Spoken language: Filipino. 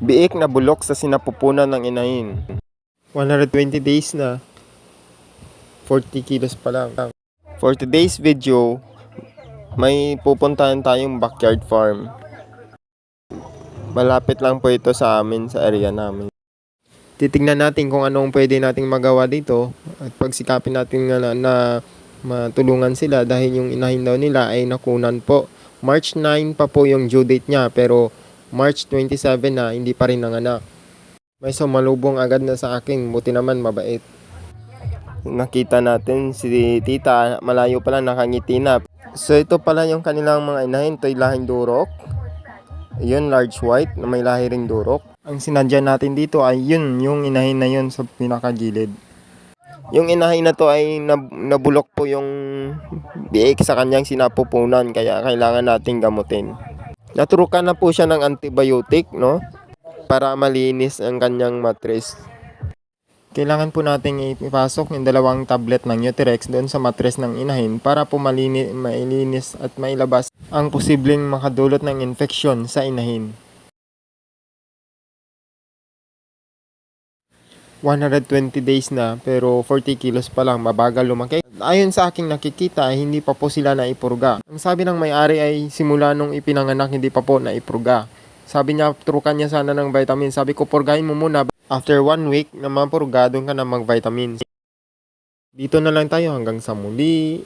Biik na bulok sa sinapupunan ng inahin. 120 days na. 40 kilos pa lang. For today's video, may pupuntahan tayong backyard farm. Malapit lang po ito sa amin, sa area namin. Titignan natin kung anong pwede nating magawa dito at pagsikapin natin na, na matulungan sila dahil yung inahin daw nila ay nakunan po. March 9 pa po yung due date niya pero March 27 na hindi pa rin nanganak. May sumalubong agad na sa akin, buti naman mabait. Nakita natin si tita, malayo pa lang nakangiti na. So ito pala yung kanilang mga inahin, ito'y lahing durok. Yun, large white na may lahi ring durok. Ang sinadya natin dito ay yun, yung inahin na yun sa pinakagilid. Yung inahin na to ay nab- nabulok po yung biik sa kanyang sinapupunan kaya kailangan nating gamutin. Naturukan na po siya ng antibiotic, no? Para malinis ang kanyang mattress. Kailangan po nating ipasok yung dalawang tablet ng Nutrex doon sa mattress ng inahin para po malini, mailinis at mailabas ang posibleng makadulot ng infeksyon sa inahin. 120 days na pero 40 kilos pa lang mabagal lumaki. Ayon sa aking nakikita ay hindi pa po sila naipurga. Ang sabi ng may-ari ay simula nung ipinanganak hindi pa po naipurga. Sabi niya turukan niya sana ng vitamin. Sabi ko purgahin mo muna. After one week na mapurga doon ka na mag-vitamins. Dito na lang tayo hanggang sa muli.